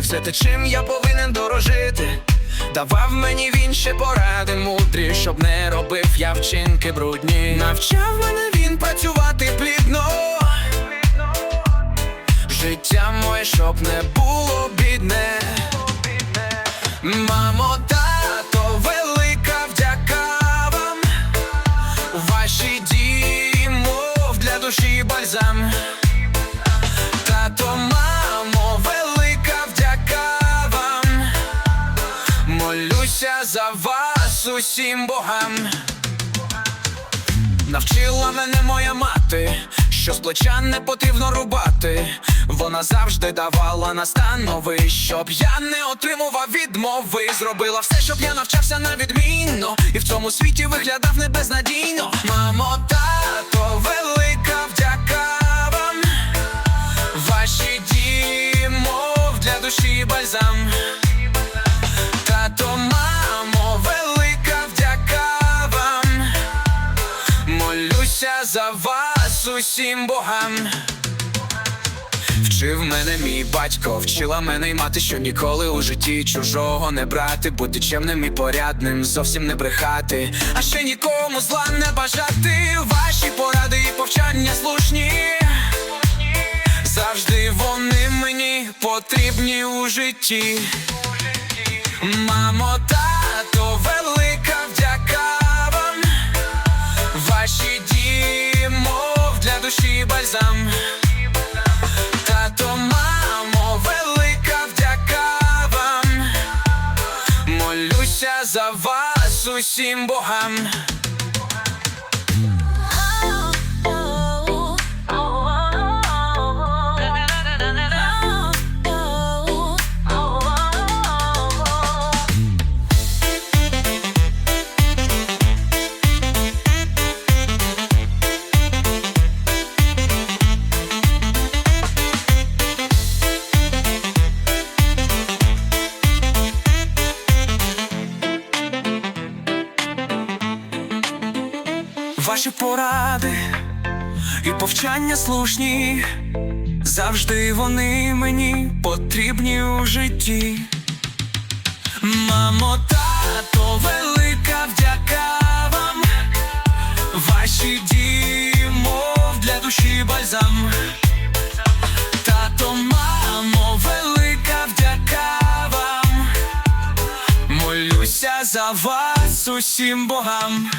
все те, чим я повинен дорожити. Давав мені він ще поради мудрі, щоб не робив я вчинки брудні. Навчав мене він працювати плідно. Життя моє, щоб не було бідне. Мамо, за вас усім богам. Навчила мене моя мати, що з плеча не потрібно рубати. Вона завжди давала настанови, щоб я не отримував відмови. Зробила все, щоб я навчався на відмінно, і в цьому світі виглядав не безнадійно. Мамо, тато, велика вдяка Молюся за вас усім богам. Вчив мене мій батько, вчила мене й мати, що ніколи у житті чужого не брати, бути чемним і порядним, зовсім не брехати, а ще нікому зла не бажати. Ваші поради і повчання слушні. Завжди вони мені потрібні у житті. Мамо, тато, за вас усім богам. Ваші поради і повчання слушні, завжди вони мені потрібні у житті. Мамо, тато, велика вдяка вам. Ваші дії, мов для душі бальзам. Тато, мамо, велика вдяка вам. Молюся за вас усім богам.